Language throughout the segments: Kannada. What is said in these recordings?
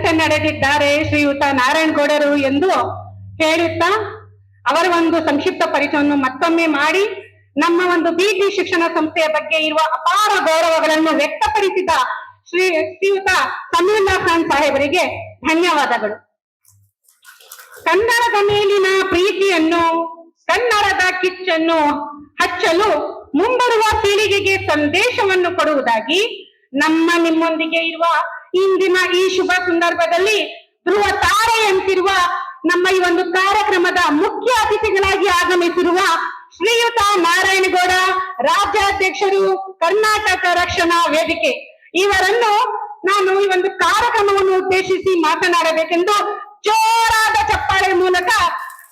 ನಡೆದಿದ್ದಾರೆ ಶ್ರೀಯುತ ನಾರಾಯಣಗೌಡರು ಎಂದು ಹೇಳುತ್ತಾ ಅವರ ಒಂದು ಸಂಕ್ಷಿಪ್ತ ಪರಿಚಯವನ್ನು ಮತ್ತೊಮ್ಮೆ ಮಾಡಿ, ನಮ್ಮ ಒಂದು ಬಿಟಿ ಶಿಕ್ಷಣ ಸಂಸ್ಥೆಯ ಬಗ್ಗೆ ಇರುವ ಅಪಾರ ಗೌರವಗಳನ್ನು ವ್ಯಕ್ತಪಡಿಸಿದ ಶ್ರೀ ಶ್ರೀಯುತ ಸಮೀರ್ಲಾ ಖಾನ್ ಸಾಹೇಬರಿಗೆ ಧನ್ಯವಾದಗಳು. ಕನ್ನಡದ ಮೇಲಿನ ಪ್ರೀತಿಯನ್ನು, ಕನ್ನಡದ ಕಿಚ್ಚನ್ನು ಹಚ್ಚಲು ಮುಂಬರುವ ಪೀಳಿಗೆಗೆ ಸಂದೇಶವನ್ನು ಕೊಡುವುದಾಗಿ ನಮ್ಮ ನಿಮ್ಮೊಂದಿಗೆ ಇರುವ ಇಂದಿನ ಈ ಶುಭ ಸಂದರ್ಭದಲ್ಲಿ ಧ್ರುವ ತಾರೆ ಅಂತಿರುವ ನಮ್ಮ ಈ ಒಂದು ಕಾರ್ಯಕ್ರಮದ ಮುಖ್ಯ ಅತಿಥಿಗಳಾಗಿ ಆಗಮಿಸಿರುವ ಶ್ರೀಯುತ ನಾರಾಯಣಗೌಡ, ರಾಜ್ಯಾಧ್ಯಕ್ಷರು, ಕರ್ನಾಟಕ ರಕ್ಷಣಾ ವೇದಿಕೆ. ಇವರನ್ನು ನಾನು ಈ ಒಂದು ಕಾರ್ಯಕ್ರಮವನ್ನು ಉದ್ದೇಶಿಸಿ ಮಾತನಾಡಬೇಕೆಂದು ಜೋರಾದ ಚಪ್ಪಾಳೆ ಮೂಲಕ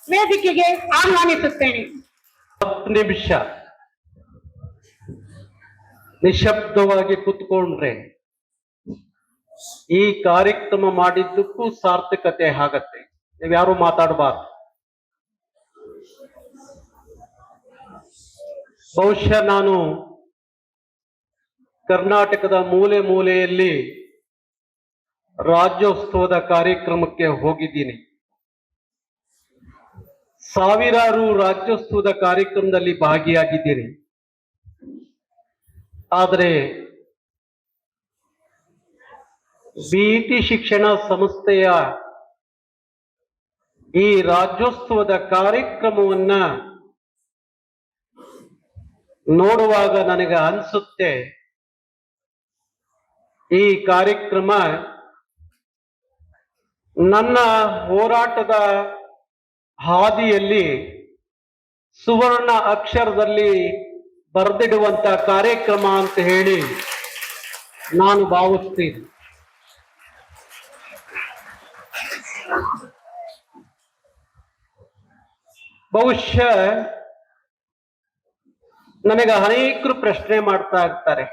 ವೇದಿಕೆಗೆ ಆಹ್ವಾನಿಸುತ್ತೇನೆ. ಹತ್ತು ನಿಮಿಷ. ನಿಶಬ್ದವಾಗಿ ಕುತ್ಕೊಂಡ್ರೆ ಈ ಕಾರ್ಯಕ್ರಮ ಮಾಡಿದ್ದಕ್ಕೂ ಸಾರ್ಥಕತೆ ಆಗತ್ತೆ. ನೀವ್ಯಾರು ಮಾತಾಡಬಾರ್ದು. ಬಹುಶಃ ನಾನು ಕರ್ನಾಟಕದ ಮೂಲೆ ಮೂಲೆಯಲ್ಲಿ ರಾಜ್ಯೋತ್ಸವದ ಕಾರ್ಯಕ್ರಮಕ್ಕೆ ಹೋಗಿದ್ದೀನಿ. ಸಾವಿರಾರು ರಾಜ್ಯೋತ್ಸವದ ಕಾರ್ಯಕ್ರಮದಲ್ಲಿ ಭಾಗಿಯಾಗಿದ್ದೀನಿ. ಆದರೆ ಬಿಇಟಿ ಶಿಕ್ಷಣ ಸಂಸ್ಥೆಯ ಈ ರಾಜ್ಯೋತ್ಸವದ ಕಾರ್ಯಕ್ರಮವನ್ನ ನೋಡುವಾಗ ನನಗೆ ಅನಿಸುತ್ತೆ, ಈ ಕಾರ್ಯಕ್ರಮ ನನ್ನ ಹೋರಾಟದ ಹಾದಿಯಲ್ಲಿ ಸುವರ್ಣ ಅಕ್ಷರದಲ್ಲಿ ಬರೆದಿಡುವಂತ ಕಾರ್ಯಕ್ರಮ ಅಂತ ಹೇಳಿ ನಾನು ಭಾವಿಸ್ತೀನಿ. ಬಹುಶಃ ನನಗೆ ಅನೇಕರು ಪ್ರಶ್ನೆ ಮಾಡ್ತಾ ಇರ್ತಾರೆ.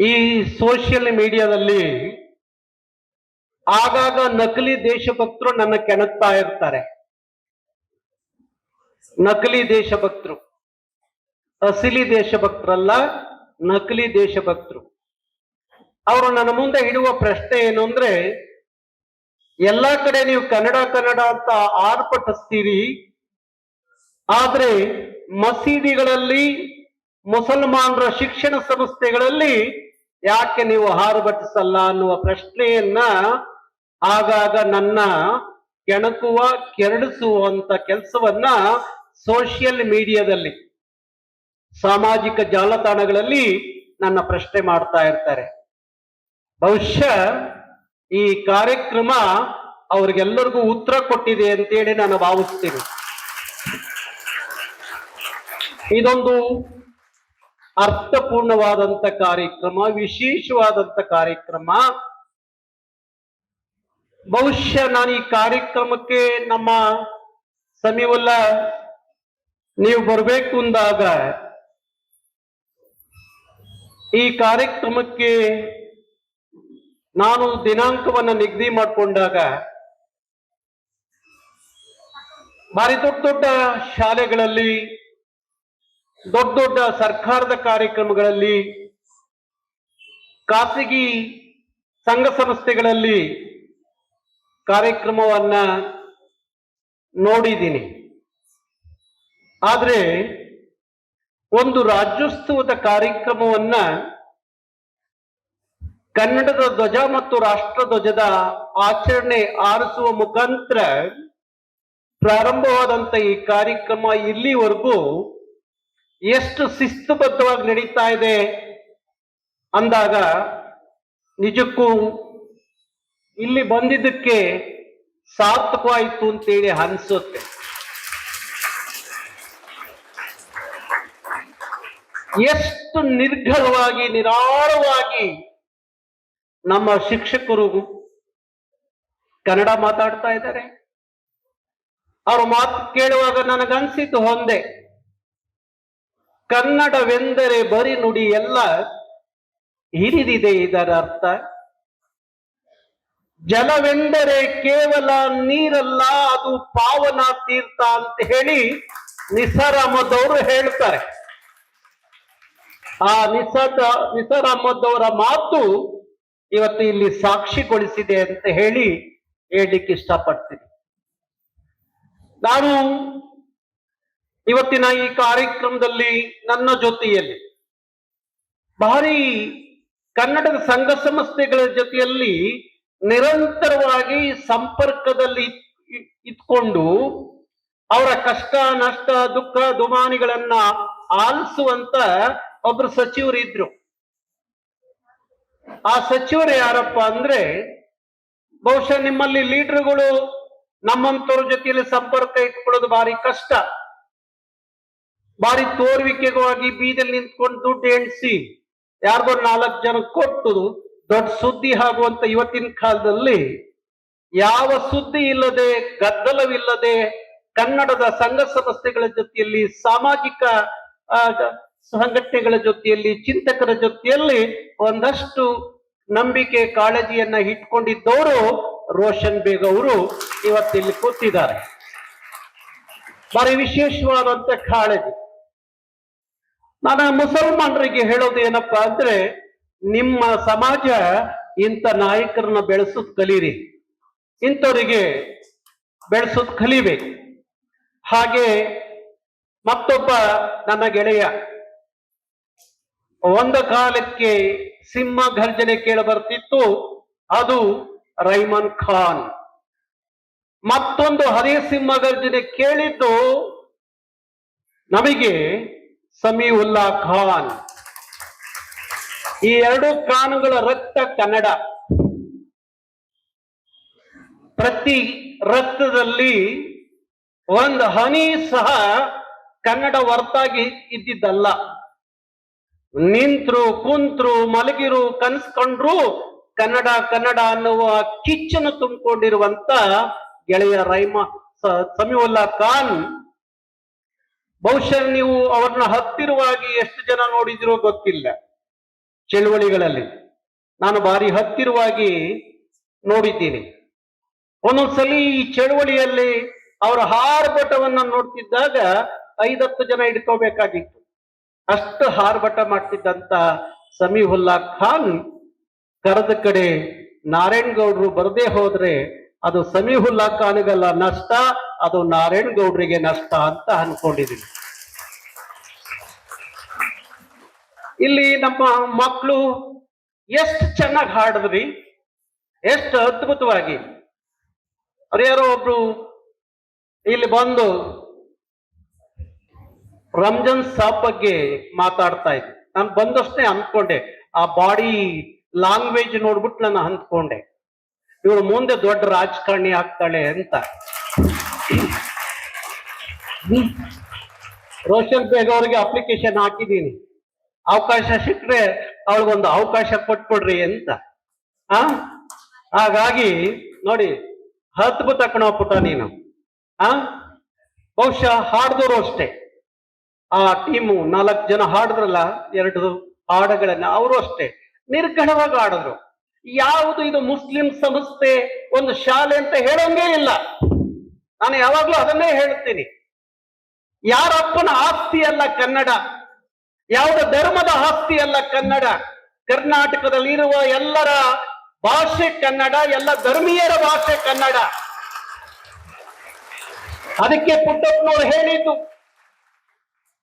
ಈ ಸೋಷಿಯಲ್ ಮೀಡಿಯಾದಲ್ಲಿ ಆಗಾಗ ನಕಲಿ ದೇಶಭಕ್ತರು ನನ್ನ ಕೆಣಕ್ತಾ ಇರ್ತಾರೆ. ನಕಲಿ ದೇಶಭಕ್ತರು, ಅಸಲಿ ದೇಶಭಕ್ತರಲ್ಲ, ನಕಲಿ ದೇಶಭಕ್ತರು. ಅವರು ನನ್ನ ಮುಂದೆ ಇಡುವ ಪ್ರಶ್ನೆ ಏನು ಅಂದ್ರೆ ಎಲ್ಲಾ ಕಡೆ ನೀವು ಕನ್ನಡ ಕನ್ನಡ ಅಂತ ಆರ್ಪಟಿಸ್ತೀರಿ ಆದ್ರೆ ಮಸೀದಿಗಳಲ್ಲಿ ಮುಸಲ್ಮಾನರ ಶಿಕ್ಷಣ ಸಂಸ್ಥೆಗಳಲ್ಲಿ ಯಾಕೆ ನೀವು ಹಾರುಬಟ್ಟಿಸಲ್ಲ ಅನ್ನುವ ಪ್ರಶ್ನೆಯನ್ನ ಆಗಾಗ ನನ್ನ ಕೆಣಕುವ, ಕೆರಳಿಸುವಂತ ಕೆಲಸವನ್ನ ಸೋಷಿಯಲ್ ಮೀಡಿಯಾದಲ್ಲಿ ಸಾಮಾಜಿಕ ಜಾಲತಾಣಗಳಲ್ಲಿ ನನ್ನ ಪ್ರಶ್ನೆ ಮಾಡ್ತಾ ಇರ್ತಾರೆ. ಬಹುಶಃ ಈ ಕಾರ್ಯಕ್ರಮ ಅವ್ರಿಗೆಲ್ಲರಿಗೂ ಉತ್ತರ ಕೊಟ್ಟಿದೆ ಅಂತೇಳಿ ನಾನು ಭಾವಿಸ್ತೀನಿ. ಇದೊಂದು ಅರ್ಥಪೂರ್ಣವಾದಂತ ಕಾರ್ಯಕ್ರಮ ವಿಶೇಷವಾದಂತ ಕಾರ್ಯಕ್ರಮ. ಬಹುಶಃ ನಾನು ಈ ಕಾರ್ಯಕ್ರಮಕ್ಕೆ ನಮ್ಮ ಸಮೀವಲ್ಲ, ನೀವು ಬರಬೇಕು ಅಂದಾಗ ಈ ಕಾರ್ಯಕ್ರಮಕ್ಕೆ ನಾನು ದಿನಾಂಕವನ್ನ ನಿಗದಿ ಮಾಡಿಕೊಂಡಾಗ ಭಾರಿ ದೊಡ್ಡ ದೊಡ್ಡ ಶಾಲೆಗಳಲ್ಲಿ, ದೊಡ್ಡ ದೊಡ್ಡ ಸರ್ಕಾರದ ಕಾರ್ಯಕ್ರಮಗಳಲ್ಲಿ, ಖಾಸಗಿ ಸಂಘ ಸಂಸ್ಥೆಗಳಲ್ಲಿ ಕಾರ್ಯಕ್ರಮವನ್ನ ನೋಡಿದ್ದೀನಿ. ಆದರೆ ಒಂದು ರಾಜ್ಯೋತ್ಸವದ ಕಾರ್ಯಕ್ರಮವನ್ನ ಕನ್ನಡದ ಧ್ವಜ ಮತ್ತು ರಾಷ್ಟ್ರ ಧ್ವಜದ ಆಚರಣೆ ಆರಿಸುವ ಮುಖಾಂತರ ಪ್ರಾರಂಭವಾದಂತ ಈ ಕಾರ್ಯಕ್ರಮ ಇಲ್ಲಿವರೆಗೂ ಎಷ್ಟು ಶಿಸ್ತುಬದ್ಧವಾಗಿ ನಡೀತಾ ಇದೆ ಅಂದಾಗ ನಿಜಕ್ಕೂ ಇಲ್ಲಿ ಬಂದಿದ್ದಕ್ಕೆ ಸಾರ್ಥಕವಾಯಿತು ಅಂತೇಳಿ ಅನಿಸುತ್ತೆ. ಎಷ್ಟು ನಿರ್ಘಲವಾಗಿ ನಿರಾಳವಾಗಿ ನಮ್ಮ ಶಿಕ್ಷಕರು ಕನ್ನಡ ಮಾತಾಡ್ತಾ ಇದ್ದಾರೆ. ಅವ್ರ ಮಾತು ಕೇಳುವಾಗ ನನಗನ್ಸಿತು ಹೊಂದೆ ಕನ್ನಡವೆಂದರೆ ಬರಿ ನುಡಿ ಎಲ್ಲ ಹಿರಿದಿದೆ ಇದರ ಅರ್ಥ ಜಲವೆಂದರೆ ಕೇವಲ ನೀರಲ್ಲ, ಅದು ಪಾವನ ತೀರ್ಥ ಅಂತ ಹೇಳಿ ನಿಸಾರ್ ಹೇಳ್ತಾರೆ. ಆ ನಿಸ ನಿಸಾರ್ ಅಹಮದ್ ಅವರ ಮಾತು ಇವತ್ತು ಇಲ್ಲಿ ಸಾಕ್ಷಿಗೊಳಿಸಿದೆ ಅಂತ ಹೇಳಿ ಹೇಳಲಿಕ್ಕೆ ಇಷ್ಟಪಡ್ತೀನಿ. ನಾನು ಇವತ್ತಿನ ಈ ಕಾರ್ಯಕ್ರಮದಲ್ಲಿ ನನ್ನ ಜೊತೆಯಲ್ಲಿ ಭಾರಿ ಕನ್ನಡದ ಸಂಘ ಸಂಸ್ಥೆಗಳ ಜೊತೆಯಲ್ಲಿ ನಿರಂತರವಾಗಿ ಸಂಪರ್ಕದಲ್ಲಿ ಇಟ್ಕೊಂಡು ಅವರ ಕಷ್ಟ, ನಷ್ಟ, ದುಃಖ, ದುಮಾನಿಗಳನ್ನ ಆಲಿಸುವಂತ ಒಬ್ರು ಸಚಿವರು ಇದ್ರು ಆ ಸಚಿವರು ಯಾರಪ್ಪ ಅಂದ್ರೆ ಬಹುಶಃ ನಿಮ್ಮಲ್ಲಿ ಲೀಡರ್ಗಳು ನಮ್ಮಂತವ್ರ ಜೊತೆಯಲ್ಲಿ ಸಂಪರ್ಕ ಇಟ್ಕೊಳ್ಳೋದು ಭಾರಿ ಕಷ್ಟ. ಭಾರಿ ತೋರ್ವಿಕೆಗಾಗಿ ಬೀದಲ್ಲಿ ನಿಂತ್ಕೊಂಡು ದುಡ್ಡು ಎಣಿಸಿ ಯಾರಿಗೋ ನಾಲ್ಕು ಜನ ಕೊಟ್ಟು ದೊಡ್ಡ ಸುದ್ದಿ ಆಗುವಂತ ಇವತ್ತಿನ ಕಾಲದಲ್ಲಿ ಯಾವ ಸುದ್ದಿ ಇಲ್ಲದೆ, ಗದ್ದಲವಿಲ್ಲದೆ ಕನ್ನಡದ ಸಂಘ ಸಂಸ್ಥೆಗಳ ಜೊತೆಯಲ್ಲಿ ಸಾಮಾಜಿಕ ಸಂಘಟನೆಗಳ ಜೊತೆಯಲ್ಲಿ, ಚಿಂತಕರ ಜೊತೆಯಲ್ಲಿ ಒಂದಷ್ಟು ನಂಬಿಕೆ, ಕಾಳಜಿಯನ್ನ ಇಟ್ಕೊಂಡಿದ್ದವರು ರೋಷನ್ ಬೇಗ್ ಅವರು ಇವತ್ತಿಲ್ಲಿ ಕೂತಿದ್ದಾರೆ. ಬಾರಿ ವಿಶೇಷವಾದಂತ ಕಾಳಜಿ. ನಾನು ಮುಸಲ್ಮಾನರಿಗೆ ಹೇಳೋದು ಏನಪ್ಪಾ ಅಂದ್ರೆ, ನಿಮ್ಮ ಸಮಾಜ ಇಂಥ ನಾಯಕರನ್ನ ಬೆಳೆಸುದ್ ಕಲೀರಿ. ಇಂಥವರಿಗೆ ಬೆಳೆಸೋದ್ ಕಲಿಬೇಕು. ಹಾಗೆ ಮತ್ತೊಬ್ಬ ನನ್ನ ಗೆಳೆಯ ಒಂದು ಕಾಲಕ್ಕೆ ಸಿಂಹ ಘರ್ಜನೆ ಕೇಳ ಬರ್ತಿತ್ತು. ಅದು ರೈಮನ್ ಖಾನ್. ಮತ್ತೊಂದು ಹರಿ ಸಿಂಹ ಗರ್ಜನೆ ಕೇಳಿದ್ದು ನಮಗೆ ಸಮೀವುಲ್ಲಾ ಖಾನ್. ಈ ಎರಡು ಖಾನ್ಗಳ ರಕ್ತ ಕನ್ನಡ. ಪ್ರತಿ ರಕ್ತದಲ್ಲಿ ಒಂದು ಹನಿ ಸಹ ಕನ್ನಡ ಹೊರತಾಗಿ ಇದ್ದಿದ್ದಲ್ಲ. ನಿಂತ್ರು, ಕುಂತ್ರು, ಮಲಗಿರು, ಕನ್ಸ್ಕೊಂಡ್ರು ಕನ್ನಡ ಕನ್ನಡ ಅನ್ನುವ ಕಿಚ್ಚನ್ನು ತುಂಬಿಕೊಂಡಿರುವಂತ ಗೆಳೆಯ ರೈಮ ಸಮೀವುಲ್ಲಾ ಖಾನ್. ಬಹುಶಃ ನೀವು ಅವ್ರನ್ನ ಹತ್ತಿರವಾಗಿ ಎಷ್ಟು ಜನ ನೋಡಿದಿರೋ ಗೊತ್ತಿಲ್ಲ ಚಳುವಳಿಗಳಲ್ಲಿ. ನಾನು ಭಾರಿ ಹತ್ತಿರವಾಗಿ ನೋಡಿದ್ದೀನಿ. ಒಂದೊಂದ್ಸಲಿ ಈ ಚಳುವಳಿಯಲ್ಲಿ ಅವರ ಹಾರ್ಭಟವನ್ನ ನೋಡ್ತಿದ್ದಾಗ ಐದತ್ತು ಜನ ಹಿಡ್ಕೋಬೇಕಾಗಿತ್ತು. ಅಷ್ಟು ಹಾರ್ಭಟ ಮಾಡ್ತಿದ್ದಂತ ಸಮೀಹುಲ್ಲಾ ಖಾನ್ ಕರೆದ ಕಡೆ ನಾರಾಯಣ್ ಗೌಡ್ರು ಬರದೇ ಹೋದ್ರೆ ಅದು ಸಮೀಹುಲ್ಲಾ ಖಾನ್ಗೆಲ್ಲ ನಷ್ಟ, ಅದು ನಾರಾಯಣ್ ಗೌಡ್ರಿಗೆ ನಷ್ಟ ಅಂತ ಅನ್ಕೊಂಡಿದ್ದೀನಿ. ಇಲ್ಲಿ ನಮ್ಮ ಮಕ್ಕಳು ಎಷ್ಟು ಚೆನ್ನಾಗಿ ಹಾಡಿದ್ರಿ, ಎಷ್ಟು ಅದ್ಭುತವಾಗಿ. ಅದೇ ಯಾರೋ ಒಬ್ರು ಇಲ್ಲಿ ಬಂದು ರಂಜಾನ್ ಸಾಬ್ ಬಗ್ಗೆ ಮಾತಾಡ್ತಾ ಇದ್ದೆ. ನಾನು ಬಂದಷ್ಟೇ ಅಂದ್ಕೊಂಡೆ ಆ ಬಾಡಿ ಲ್ಯಾಂಗ್ವೇಜ್ ನೋಡ್ಬಿಟ್ಟು ನಾನು ಅಂದ್ಕೊಂಡೆ ಇವಳು ಮುಂದೆ ದೊಡ್ಡ ರಾಜಕಾರಣಿ ಆಗ್ತಾಳೆ ಅಂತ. ರೋಷನ್ ಬೇಗ ಅವ್ರಿಗೆ ಅಪ್ಲಿಕೇಶನ್ ಹಾಕಿದ್ದೀನಿ. ಅವಕಾಶ ಸಿಕ್ಕರೆ ಅವಳಿಗೊಂದು ಅವಕಾಶ ಕೊಟ್ಕೊಡ್ರಿ ಅಂತ. ಆ? ಹಾಗಾಗಿ ನೋಡಿ ಅದ್ಭುತ ಕಣೋ ಪುಟ ನೀನು. ಆ? ಬಹುಶಃ ಹಾಡ್ದವರು ಅಷ್ಟೇ. ಆ ಟೀಮು ನಾಲ್ಕು ಜನ ಹಾಡಿದ್ರಲ್ಲ ಎರಡು ಹಾಡುಗಳನ್ನ ಅವರು ಅಷ್ಟೇ ನಿರ್ಗಣವಾಗಿ ಆಡಿದ್ರು ಯಾವುದು ಇದು ಮುಸ್ಲಿಂ ಸಂಸ್ಥೆ ಒಂದು ಶಾಲೆ ಅಂತ ಹೇಳೋಂಗೇ ಇಲ್ಲ. ನಾನು ಯಾವಾಗ್ಲೂ ಅದನ್ನೇ ಹೇಳ್ತೀನಿ ಯಾರಪ್ಪನ ಆಸ್ತಿ ಅಲ್ಲ ಕನ್ನಡ, ಯಾವುದ ಧರ್ಮದ ಆಸ್ತಿ ಅಲ್ಲ ಕನ್ನಡ, ಕರ್ನಾಟಕದಲ್ಲಿರುವ ಎಲ್ಲರ ಭಾಷೆ ಕನ್ನಡ, ಎಲ್ಲ ಧರ್ಮೀಯರ ಭಾಷೆ ಕನ್ನಡ. ಅದಕ್ಕೆ ಪುಟ್ಟಪ್ಪನವರು ಹೇಳಿದ್ದು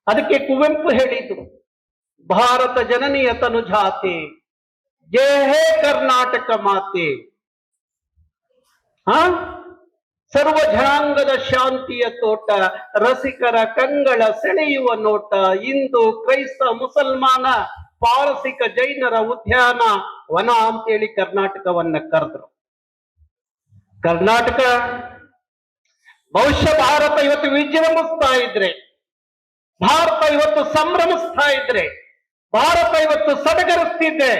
ಅದಕ್ಕೆ ಕುವೆಂಪು ಹೇಳಿದ್ರು ಭಾರತ ಜನನಿಯ ತನುಜಾತೆ ಜಯ ಹೇ ಕರ್ನಾಟಕ ಮಾತೆ. ಹಾ ಸರ್ವ ಜನಾಂಗದ ಶಾಂತಿಯ ತೋಟ, ರಸಿಕರ ಕಂಗಳ ಸೆಳೆಯುವ ನೋಟ ಇಂದು ಕ್ರೈಸ್ತ, ಮುಸಲ್ಮಾನ, ಪಾರಸಿಕ ಜೈನರ ಉದ್ಯಾನ, ವನ ಅಂತೇಳಿ ಕರ್ನಾಟಕವನ್ನ ಕರೆದ್ರು. ಕರ್ನಾಟಕ ಬಹುಶಃ ಭಾರತ ಇವತ್ತು ವಿಜೃಂಭಿಸ್ತಾ ಇದ್ರೆ ಭಾರತ ಇವತ್ತು ಸಂಭ್ರಮಿಸ್ತಾ ಇದ್ರೆ, ಭಾರತ ಇವತ್ತು ಸಡಗರಿಸ್ತಿದೆ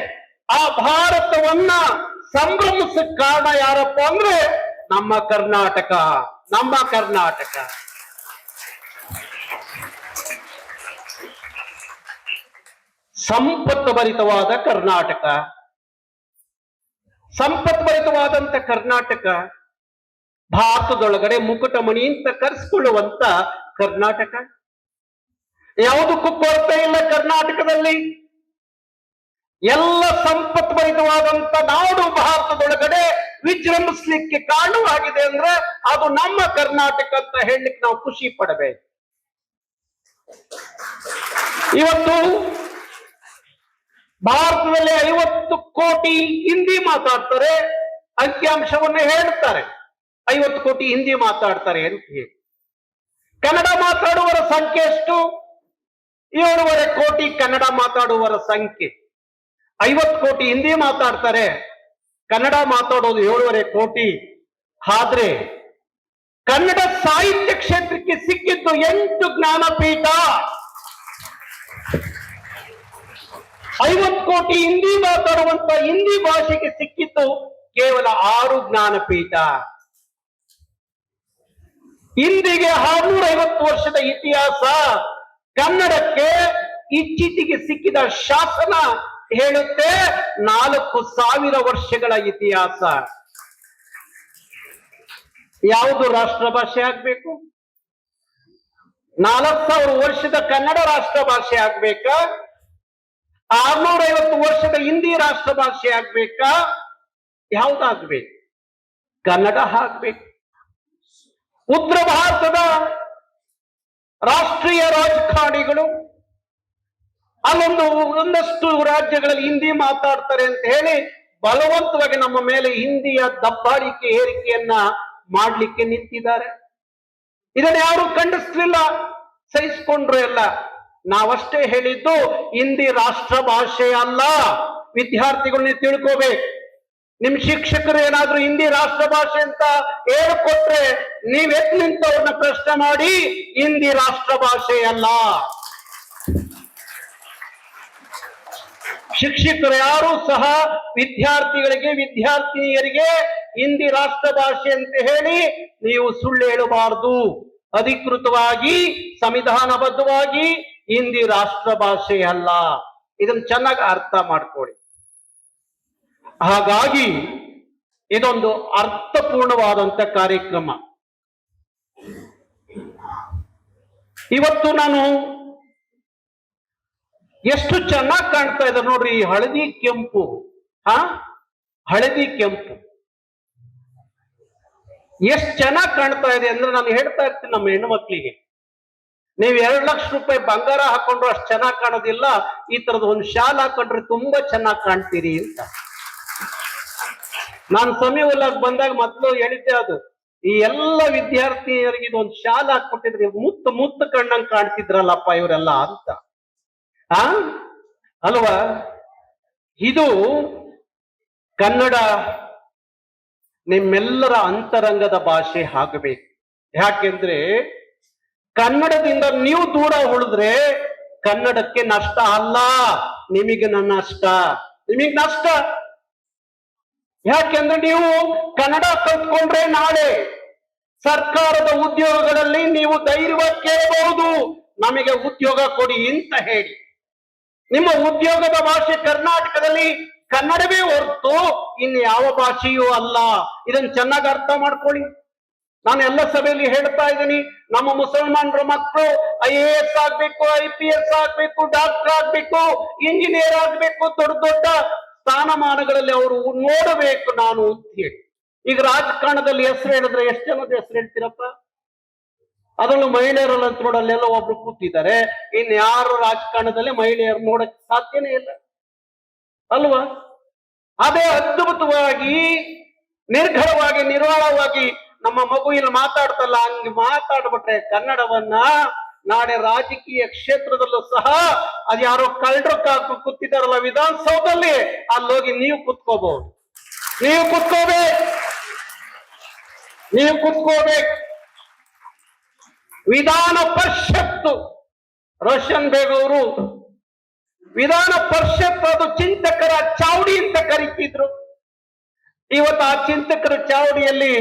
ಆ ಭಾರತವನ್ನ ಸಂಭ್ರಮಿಸಕ್ ಕಾರಣ ಯಾರಪ್ಪ ಅಂದ್ರೆ ನಮ್ಮ ಕರ್ನಾಟಕ ನಮ್ಮ ಕರ್ನಾಟಕ. ಸಂಪತ್ತು ಭರಿತವಾದ ಕರ್ನಾಟಕ. ಸಂಪತ್ಭರಿತವಾದಂತ ಕರ್ನಾಟಕ, ಭಾರತದೊಳಗಡೆ ಮುಕುಟಮಣಿ ಅಂತ ಕರೆಸ್ಕೊಳ್ಳುವಂತ ಕರ್ನಾಟಕ. ಯಾವುದಕ್ಕೂ ಕೊರತೆ ಇಲ್ಲ ಕರ್ನಾಟಕದಲ್ಲಿ? ಎಲ್ಲ ಸಂಪತ್ಭರಿತವಾದಂತ ನಾಡು ಭಾರತದೊಳಗಡೆ ವಿಜೃಂಭಿಸ್ಲಿಕ್ಕೆ ಕಾರಣವಾಗಿದೆ ಅಂದ್ರೆ ಅದು ನಮ್ಮ ಕರ್ನಾಟಕ ಅಂತ ಹೇಳಲಿಕ್ಕೆ ನಾವು ಖುಷಿ ಪಡಬೇಕು. ಇವತ್ತು ಭಾರತದಲ್ಲಿ ಐವತ್ತು ಕೋಟಿ ಹಿಂದಿ ಮಾತಾಡ್ತಾರೆ, ಅಂಕಿಅಂಶವನ್ನು ಹೇಳ್ತಾರೆ. ಐವತ್ತು ಕೋಟಿ ಹಿಂದಿ ಮಾತಾಡ್ತಾರೆ ಅಂತ ಹೇಳಿ. ಕನ್ನಡ ಮಾತಾಡುವವರ ಸಂಖ್ಯೆ ಎಷ್ಟು? ಏಳುವರೆ ಕೋಟಿ ಕನ್ನಡ ಮಾತಾಡುವವರ ಸಂಖ್ಯೆ. ಐವತ್ತು ಕೋಟಿ ಹಿಂದಿ ಮಾತಾಡ್ತಾರೆ. ಕನ್ನಡ ಮಾತಾಡೋದು ಏಳುವರೆ ಕೋಟಿ. ಆದ್ರೆ ಕನ್ನಡ ಸಾಹಿತ್ಯ ಕ್ಷೇತ್ರಕ್ಕೆ ಸಿಕ್ಕಿದ್ದು ಎಂಟು ಜ್ಞಾನಪೀಠ. ಐವತ್ತು ಕೋಟಿ ಹಿಂದಿ ಮಾತಾಡುವಂತ ಹಿಂದಿ ಭಾಷೆಗೆ ಸಿಕ್ಕಿದ್ದು ಕೇವಲ ಆರು ಜ್ಞಾನಪೀಠ. ಹಿಂದಿಗೆ ಆರ್ನೂರ ಐವತ್ತು ವರ್ಷದ ಇತಿಹಾಸ. ಕನ್ನಡಕ್ಕೆ ಇಚ್ಚಿಟಿಗೆ ಸಿಕ್ಕಿದ ಶಾಸನ ಹೇಳುತ್ತೆ ನಾಲ್ಕು ಸಾವಿರ ವರ್ಷಗಳ ಇತಿಹಾಸ. ಯಾವುದು ರಾಷ್ಟ್ರ ಭಾಷೆ ಆಗ್ಬೇಕು? ನಾಲ್ಕು ಸಾವಿರ ವರ್ಷದ ಕನ್ನಡ ರಾಷ್ಟ್ರ ಭಾಷೆ ಆಗ್ಬೇಕಾ? ಆರ್ನೂರ ವರ್ಷದ ಹಿಂದಿ ರಾಷ್ಟ್ರ ಭಾಷೆ ಆಗ್ಬೇಕಾ? ಯಾವ್ದಾಗ್ಬೇಕು? ಕನ್ನಡ ಆಗ್ಬೇಕು. ಉತ್ತರ ಭಾರತದ ರಾಷ್ಟ್ರೀಯ ರಾಜಕಾರಣಿಗಳು ಅಲ್ಲೊಂದು ಒಂದಷ್ಟು ರಾಜ್ಯಗಳಲ್ಲಿ ಹಿಂದಿ ಮಾತಾಡ್ತಾರೆ ಅಂತ ಹೇಳಿ ಬಲವಂತವಾಗಿ ನಮ್ಮ ಮೇಲೆ ಹಿಂದಿಯ ದಬ್ಬಾಳಿಕೆ ಏರಿಕೆಯನ್ನ ಮಾಡ್ಲಿಕ್ಕೆ ನಿಂತಿದ್ದಾರೆ. ಇದನ್ನ ಯಾರು ಖಂಡಿಸ್ಲಿಲ್ಲ? ಸಹಿಸ್ಕೊಂಡ್ರು ಎಲ್ಲ. ನಾವಷ್ಟೇ ಹೇಳಿದ್ದು, ಹಿಂದಿ ರಾಷ್ಟ್ರ ಭಾಷೆ ಅಲ್ಲ. ವಿದ್ಯಾರ್ಥಿಗಳನ್ನ ತಿಳ್ಕೋಬೇಕು. ನಿಮ್ ಶಿಕ್ಷಕರು ಏನಾದ್ರೂ ಹಿಂದಿ ರಾಷ್ಟ್ರ ಭಾಷೆ ಅಂತ ಹೇಳ್ಕೊಟ್ರೆ ನೀವ್ ಎತ್ ನಿಂತವ್ರನ್ನ ಪ್ರಶ್ನೆ ಮಾಡಿ ಹಿಂದಿ ರಾಷ್ಟ್ರ ಭಾಷೆ ಅಲ್ಲ. ಶಿಕ್ಷಕರು ಯಾರು ಸಹ ವಿದ್ಯಾರ್ಥಿಗಳಿಗೆ, ವಿದ್ಯಾರ್ಥಿನಿಯರಿಗೆ ಹಿಂದಿ ರಾಷ್ಟ್ರ ಭಾಷೆ ಅಂತ ಹೇಳಿ ನೀವು ಸುಳ್ಳು ಹೇಳಬಾರದು. ಅಧಿಕೃತವಾಗಿ, ಸಂವಿಧಾನಬದ್ಧವಾಗಿ ಹಿಂದಿ ರಾಷ್ಟ್ರ ಭಾಷೆ ಅಲ್ಲ. ಇದನ್ನ ಚೆನ್ನಾಗಿ ಅರ್ಥ ಮಾಡ್ಕೊಳ್ಳಿ ಹಾಗಾಗಿ ಇದೊಂದು ಅರ್ಥಪೂರ್ಣವಾದಂತ ಕಾರ್ಯಕ್ರಮ. ಇವತ್ತು ನಾನು ಎಷ್ಟು ಚೆನ್ನಾಗಿ ಕಾಣ್ತಾ ಇದೆ ನೋಡ್ರಿ, ಈ ಹಳದಿ ಕೆಂಪು ಹಾ ಹಳದಿ ಕೆಂಪು. ಎಷ್ಟು ಚೆನ್ನಾಗಿ ಕಾಣ್ತಾ ಇದೆ ಅಂದ್ರೆ ನಾನು ಹೇಳ್ತಾ ಇರ್ತೀನಿ ನಮ್ಮ ಹೆಣ್ಣು ಮಕ್ಕಳಿಗೆ ನೀವು ಎರಡು ಲಕ್ಷ ರೂಪಾಯಿ ಬಂಗಾರ ಹಾಕೊಂಡ್ರು ಅಷ್ಟು ಚೆನ್ನಾಗಿ ಕಾಣೋದಿಲ್ಲ, ಈ ತರದ ಒಂದು ಶಾಲ್ ಹಾಕೊಂಡ್ರೆ ತುಂಬಾ ಚೆನ್ನಾಗಿ ಕಾಣ್ತೀರಿ ಅಂತ. ನಾನು ಸಮಯ ಉಲ್ಲಾಗ್ ಬಂದಾಗ ಮೊದಲು ಹೇಳಿದ್ದೆ ಅದು, ಈ ಎಲ್ಲ ವಿದ್ಯಾರ್ಥಿಯರಿಗೆ ಇದೊಂದು ಶಾಲೆ ಹಾಕೊಟ್ಟಿದ್ರೆ ಮುತ್ತ ಮುತ್ತ ಕಣ್ಣಂಗ್ ಕಾಣ್ತಿದ್ರಲ್ಲಪ್ಪ ಇವರೆಲ್ಲ ಅಂತ. ಆ? ಅಲ್ವಾ? ಇದು ಕನ್ನಡ ನಿಮ್ಮೆಲ್ಲರ ಅಂತರಂಗದ ಭಾಷೆ ಆಗಬೇಕು. ಯಾಕೆಂದ್ರೆ ಕನ್ನಡದಿಂದ ನೀವು ದೂರ ಉಳಿದ್ರೆ ಕನ್ನಡಕ್ಕೆ ನಷ್ಟ ಅಲ್ಲ. ನಿಮಗೆ ನಷ್ಟ. ನಿಮಗ್ ನಷ್ಟ. ಯಾಕೆಂದ್ರೆ ನೀವು ಕನ್ನಡ ಕಲ್ತ್ಕೊಂಡ್ರೆ ನಾಳೆ ಸರ್ಕಾರದ ಉದ್ಯೋಗಗಳಲ್ಲಿ ನೀವು ಧೈರ್ಯ ಕೇಳಬಹುದು. ನಮಗೆ ಉದ್ಯೋಗ ಕೊಡಿ ಅಂತ ಹೇಳಿ. ನಿಮ್ಮ ಉದ್ಯೋಗದ ಭಾಷೆ ಕರ್ನಾಟಕದಲ್ಲಿ ಕನ್ನಡವೇ ಹೊರತು ಇನ್ನು ಯಾವ ಭಾಷೆಯೂ ಅಲ್ಲ. ಇದನ್ನು ಚೆನ್ನಾಗಿ ಅರ್ಥ ಮಾಡ್ಕೊಳ್ಳಿ. ನಾನು ಎಲ್ಲ ಸಭೆಯಲ್ಲಿ ಹೇಳ್ತಾ ಇದ್ದೀನಿ, ನಮ್ಮ ಮುಸಲ್ಮಾನರ ಮಕ್ಕಳು ಐ ಎ ಎಸ್ ಆಗ್ಬೇಕು, ಐ ಪಿ ಎಸ್ ಆಗ್ಬೇಕು, ಡಾಕ್ಟರ್ ಆಗ್ಬೇಕು, ಇಂಜಿನಿಯರ್ ಆಗ್ಬೇಕು, ದೊಡ್ಡ ದೊಡ್ಡ ಸ್ಥಾನಮಾನಗಳಲ್ಲಿ ಅವರು ನೋಡಬೇಕು ನಾನು ಅಂತ ಹೇಳಿ. ಈಗ ರಾಜಕಾರಣದಲ್ಲಿ ಹೆಸರು ಹೇಳಿದ್ರೆ ಎಷ್ಟು ಜನದ ಹೆಸರು ಹೇಳ್ತೀರಪ್ಪ? ಅದರಲ್ಲೂ ಮಹಿಳೆಯರಲ್ಲಿ ಅಂತ ನೋಡಲ್ಲೆಲ್ಲ ಒಬ್ರು ಕೂತಿದ್ದಾರೆ. ಇನ್ಯಾರು ರಾಜಕಾರಣದಲ್ಲಿ ಮಹಿಳೆಯರು ನೋಡಕ್ಕೆ ಸಾಧ್ಯನೇ ಇಲ್ಲ. ಅಲ್ವಾ? ಅದೇ ಅದ್ಭುತವಾಗಿ, ನಿರ್ಘರವಾಗಿ, ನಿರ್ವಾಳವಾಗಿ ನಮ್ಮ ಮಗುವಿನ ಮಾತಾಡ್ತಲ್ಲ, ಹಂಗೆ ಮಾತಾಡ್ಬಿಟ್ರೆ ಕನ್ನಡವನ್ನ ನಾಳೆ ರಾಜಕೀಯ ಕ್ಷೇತ್ರದಲ್ಲೂ ಸಹ ಅದು ಯಾರೋ ಕಳ್ಳರು ಕೂತಿದಾರಲ್ಲ ವಿಧಾನಸೌಧದಲ್ಲಿ, ಅಲ್ಲಿ ಹೋಗಿ ನೀವು ಕುತ್ಕೋಬಹುದು. ನೀವು ಕುತ್ಕೋಬೇಕು. ನೀವು ಕುತ್ಕೋಬೇಕು. ವಿಧಾನ ಪರಿಷತ್ತು, ರೋಷನ್ ಬೇಗ್ ಅವರು. ವಿಧಾನ ಪರಿಷತ್ ಅದು ಚಿಂತಕರ ಚಾವಡಿ ಅಂತ ಕರೀತಿದ್ರು. ಇವತ್ತು ಆ ಚಿಂತಕರ ಚಾವಡಿಯಲ್ಲಿ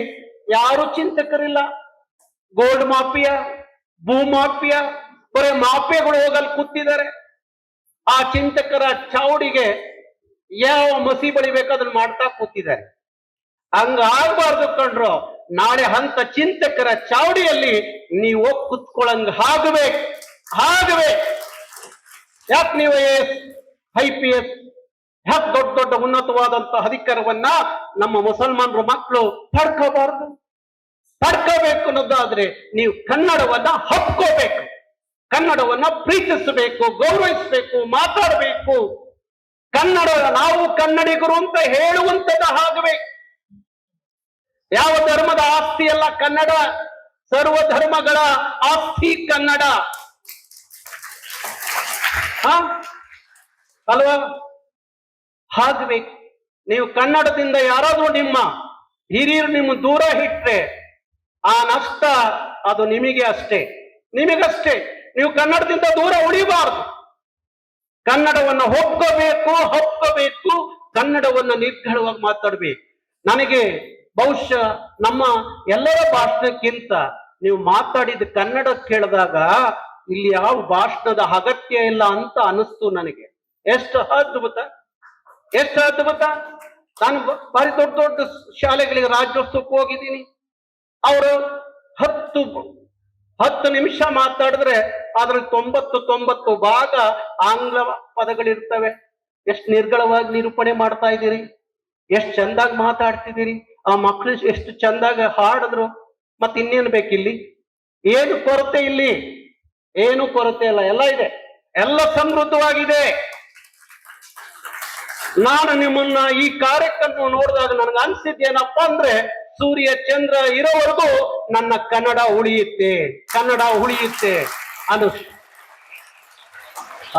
ಯಾರು ಚಿಂತಕರಿಲ್ಲ. ಗೋಲ್ಡ್ ಮಾಫಿಯಾ ಭೂ ಮಾಫಿಯಾ ಬರೀ ಮಾಫಿಯಾಗಳು ಹೋಗಲ್ಲಿ ಕೂತಿದ್ದಾರೆ. ಆ ಚಿಂತಕರ ಚಾವಡಿಗೆ ಯಾವ ಮಸಿ ಬಳಿಬೇಕು ಅದನ್ನ ಮಾಡ್ತಾ ಕೂತಿದ್ದಾರೆ. ಹಂಗ ಆಗ್ಬಾರ್ದು ಕಂಡ್ರು ನಾಳೆ ಹಂತ ಚಿಂತಕರ ಚಾವಡಿಯಲ್ಲಿ ನೀವು ಹೋಗಿ ಕುತ್ಕೊಳ್ಳಂಗ ಆಗಬೇಕು ಆಗಬೇಕು ಯಾಕೆ ನೀವು ಐ ಪಿ ಎಸ್, ಯಾಕೆ ದೊಡ್ಡ ದೊಡ್ಡ ಉನ್ನತವಾದಂತಹ ಅಧಿಕಾರವನ್ನ ನಮ್ಮ ಮುಸಲ್ಮಾನರ ಮಕ್ಕಳು ಪಡ್ಕೋಬಾರ್ದು? ಪಡ್ಕೋಬೇಕು ಅನ್ನೋದಾದ್ರೆ ನೀವು ಕನ್ನಡವನ್ನ ಹಕ್ಕೋಬೇಕು ಕನ್ನಡವನ್ನ ಪ್ರೀತಿಸಬೇಕು, ಗೌರವಿಸಬೇಕು, ಮಾತಾಡಬೇಕು. ಕನ್ನಡ ನಾವು ಕನ್ನಡಿಗರು ಅಂತ ಹೇಳುವಂತದ ಆಗಬೇಕು ಯಾವ ಧರ್ಮದ ಆಸ್ತಿ ಅಲ್ಲ ಕನ್ನಡ? ಸರ್ವ ಧರ್ಮಗಳ ಆಸ್ತಿ ಕನ್ನಡ. ಅಲ್ವಾ? ಹಾಗಬೇಕು ನೀವು ಕನ್ನಡದಿಂದ ಯಾರಾದ್ರೂ ನಿಮ್ಮ ಹಿರಿಯರು ನಿಮ್ಮ ದೂರ ಇಟ್ರೆ ಆ ನಷ್ಟ ಅದು ನಿಮಗೆ ಅಷ್ಟೇ. ನಿಮಗಷ್ಟೇ. ನೀವು ಕನ್ನಡದಿಂದ ದೂರ ಉಳಿಬಾರದು. ಕನ್ನಡವನ್ನು ಹೊಕ್ಕಬೇಕು ಹೊಕ್ಕಬೇಕು ಕನ್ನಡವನ್ನು ನಿರ್ಘಳವಾಗಿ ಮಾತಾಡಬೇಕು. ನನಗೆ ಬಹುಶಃ ನಮ್ಮ ಎಲ್ಲರ ಭಾಷಣಕ್ಕಿಂತ ನೀವು ಮಾತಾಡಿದ ಕನ್ನಡ ಕೇಳಿದಾಗ ಇಲ್ಲಿ ಯಾವ ಭಾಷಣದ ಅಗತ್ಯ ಇಲ್ಲ ಅಂತ ಅನಿಸ್ತು ನನಗೆ. ಎಷ್ಟು ಅದ್ಭುತ. ಎಷ್ಟು ಅದ್ಭುತ. ನಾನು ಬಾರಿ ದೊಡ್ಡ ದೊಡ್ಡ ಶಾಲೆಗಳಿಗೆ ರಾಜ್ಯೋತ್ಸವಕ್ಕೆ ಹೋಗಿದ್ದೀನಿ. ಅವರು ಹತ್ತು ಹತ್ತು ನಿಮಿಷ ಮಾತಾಡಿದ್ರೆ ಅದ್ರ ತೊಂಬತ್ತು ತೊಂಬತ್ತು ಭಾಗ ಆಂಗ್ಲ ಪದಗಳಿರ್ತವೆ. ಎಷ್ಟು ನಿರ್ಗಳವಾಗಿ ನಿರೂಪಣೆ ಮಾಡ್ತಾ ಇದ್ದೀರಿ? ಎಷ್ಟು ಚಂದಾಗಿ ಮಾತಾಡ್ತಿದ್ದೀರಿ? ಆ ಮಕ್ಕಳು ಎಷ್ಟು ಚಂದಾಗಿ ಹಾಡಿದ್ರು? ಮತ್ತೆ ಇನ್ನೇನು ಬೇಕಿಲ್ಲಿ? ಏನು ಕೊರತೆ ಇಲ್ಲಿ? ಏನು ಕೊರತೆ ಇಲ್ಲ ಎಲ್ಲ ಇದೆ. ಎಲ್ಲ ಸಮೃದ್ಧವಾಗಿದೆ. ನಾನು ನಿಮ್ಮನ್ನ ಈ ಕಾರ್ಯಕ್ರಮ ನೋಡಿದಾಗ ನನಗೆ ಅನ್ಸಿದ್ದೇನಪ್ಪ ಅಂದ್ರೆ ಸೂರ್ಯ ಚಂದ್ರ ಇರೋವರೆಗೂ ನನ್ನ ಕನ್ನಡ ಉಳಿಯುತ್ತೆ ಕನ್ನಡ ಉಳಿಯುತ್ತೆ ಅದು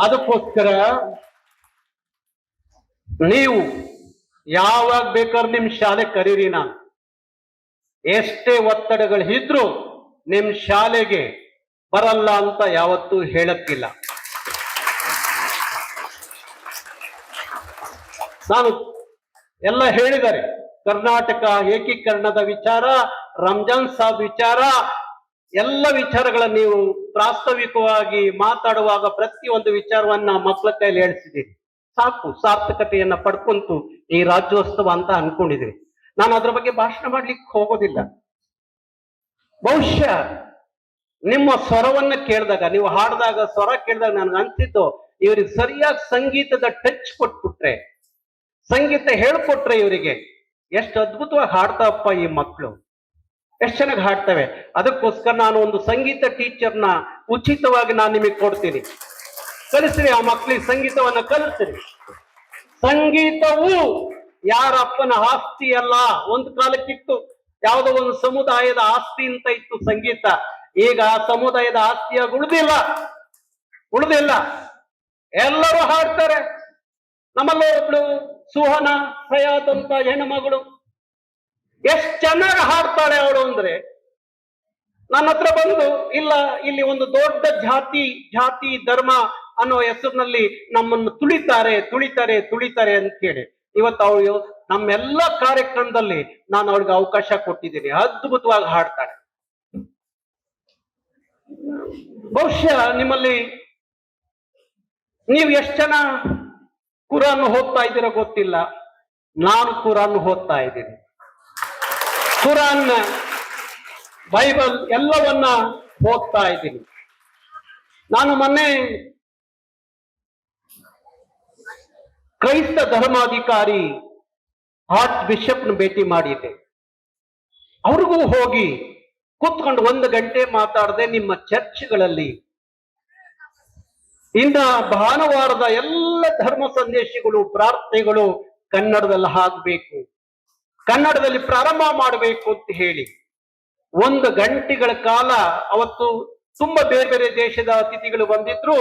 ಅದಕ್ಕೋಸ್ಕರ ನೀವು ಯಾವಾಗ ಬೇಕಾದ್ರೂ ನಿಮ್ ಶಾಲೆ ಕರೀರಿ ನಾನು. ಎಷ್ಟೇ ಒತ್ತಡಗಳು ಇದ್ರು ನಿಮ್ ಶಾಲೆಗೆ ಬರಲ್ಲ ಅಂತ ಯಾವತ್ತೂ ಹೇಳಕ್ಕಿಲ್ಲ. ನಾನು ಎಲ್ಲ ಹೇಳಿದ್ದಾರೆ. ಕರ್ನಾಟಕ ಏಕೀಕರಣದ ವಿಚಾರ, ರಂಜಾನ್ ಸಾಬ್ ವಿಚಾರ, ಎಲ್ಲ ವಿಚಾರಗಳನ್ನ ನೀವು ಪ್ರಾಸ್ತಾವಿಕವಾಗಿ ಮಾತಾಡುವಾಗ ಪ್ರತಿಯೊಂದು ವಿಚಾರವನ್ನ ಮಕ್ಕಳ ಕೈಲಿ ಹೇಳಿಸಿದ್ದೀರಿ ಸಾಕು, ಸಾರ್ಥಕತೆಯನ್ನ ಪಡ್ಕೊಂತು ಈ ರಾಜ್ಯೋತ್ಸವ ಅಂತ ಅನ್ಕೊಂಡಿದ್ರಿ ನಾನು ಅದ್ರ ಬಗ್ಗೆ ಭಾಷಣ ಮಾಡ್ಲಿಕ್ಕೆ ಹೋಗೋದಿಲ್ಲ. ಬಹುಶಃ ನಿಮ್ಮ ಸ್ವರವನ್ನ ಕೇಳಿದಾಗ, ನೀವು ಹಾಡಿದಾಗ, ಸ್ವರ ಕೇಳಿದಾಗ ನನ್ಗೆ ಅನ್ಸಿತ್ತು ಇವ್ರಿಗೆ ಸರಿಯಾಗಿ ಸಂಗೀತದ ಟಚ್ ಕೊಟ್ಬಿಟ್ರೆ, ಸಂಗೀತ ಹೇಳ್ಕೊಟ್ರೆ ಇವರಿಗೆ ಎಷ್ಟು ಅದ್ಭುತವಾಗಿ ಹಾಡ್ತಾವಪ್ಪ ಈ ಮಕ್ಕಳು ಎಷ್ಟು ಚೆನ್ನಾಗಿ ಹಾಡ್ತವೆ. ಅದಕ್ಕೋಸ್ಕರ ನಾನು ಒಂದು ಸಂಗೀತ ಟೀಚರ್ನ ಉಚಿತವಾಗಿ ನಾನು ನಿಮಗೆ ಕೊಡ್ತೀನಿ. ಕಲಿಸ್ರಿ ಆ ಮಕ್ಕಳಿಗೆ ಸಂಗೀತವನ್ನ ಕಲಿಸ್ರಿ. ಸಂಗೀತವು ಯಾರ ಅಪ್ಪನ ಆಸ್ತಿ ಅಲ್ಲ. ಒಂದು ಕಾಲಕ್ಕಿತ್ತು. ಯಾವುದೋ ಒಂದು ಸಮುದಾಯದ ಆಸ್ತಿ ಅಂತ ಇತ್ತು ಸಂಗೀತ. ಈಗ ಆ ಸಮುದಾಯದ ಆಸ್ತಿಯಾಗಿ ಉಳಿದಿಲ್ಲ ಉಳಿದಿಲ್ಲ ಎಲ್ಲರೂ ಹಾಡ್ತಾರೆ. ನಮ್ಮಲ್ಲೇ ಒಬ್ಳು ಸುಹನ ಸಯಾತಂತ ಅಂತ ಹೆಣ್ಣುಮಗಳು ಎಷ್ಟ್ ಚೆನ್ನಾಗಿ ಹಾಡ್ತಾಳೆ ಅವಳು ಅಂದ್ರೆ, ನನ್ನ ಹತ್ರ ಬಂದು, ಇಲ್ಲ, ಇಲ್ಲಿ ಒಂದು ದೊಡ್ಡ ಜಾತಿ ಜಾತಿ, ಧರ್ಮ ಅನ್ನೋ ಹೆಸರಿನಲ್ಲಿ ನಮ್ಮನ್ನು ತುಳಿತಾರೆ ತುಳಿತಾರೆ ತುಳಿತಾರೆ ಅಂತ ಹೇಳಿ. ಇವತ್ತು ಅವಳು ನಮ್ಮೆಲ್ಲ ಕಾರ್ಯಕ್ರಮದಲ್ಲಿ ನಾನು ಅವಳಿಗೆ ಅವಕಾಶ ಕೊಟ್ಟಿದ್ದೀನಿ. ಅದ್ಭುತವಾಗಿ ಹಾಡ್ತಾಳೆ. ಬಹುಶಃ ನಿಮ್ಮಲ್ಲಿ ನೀವು ಎಷ್ಟು ಜನ ಕುರಾನ್ ಓದ್ತಾ ಇದ್ದೀರೋ ಗೊತ್ತಿಲ್ಲ. ನಾನು ಕುರಾನ್ ಓದ್ತಾ ಇದ್ದೀನಿ. ಕುರಾನ್, ಬೈಬಲ್ ಎಲ್ಲವನ್ನ ಓದ್ತಾ ಇದ್ದೀನಿ. ನಾನು ಮೊನ್ನೆ ಕ್ರೈಸ್ತ ಧರ್ಮಾಧಿಕಾರಿ ಆರ್ಟ್ ಬಿಷಪ್ನ ಭೇಟಿ ಮಾಡಿದ್ದೆ. ಅವ್ರಿಗೂ ಹೋಗಿ ಕೂತ್ಕೊಂಡು ಒಂದು ಗಂಟೆ ಮಾತಾಡದೆ ನಿಮ್ಮ ಚರ್ಚ್ಗಳಲ್ಲಿ ಇನ್ನ ಭಾನುವಾರದ ಎಲ್ಲ ಧರ್ಮ ಸಂದೇಶಗಳು, ಪ್ರಾರ್ಥನೆಗಳು ಕನ್ನಡದಲ್ಲಿ ಹಾಕ್ಬೇಕು. ಕನ್ನಡದಲ್ಲಿ ಪ್ರಾರಂಭ ಮಾಡಬೇಕು ಅಂತ ಹೇಳಿ ಒಂದು ಗಂಟೆಗಳ ಕಾಲ ಅವತ್ತು ತುಂಬಾ ಬೇರೆ ಬೇರೆ ದೇಶದ ಅತಿಥಿಗಳು ಬಂದಿದ್ರು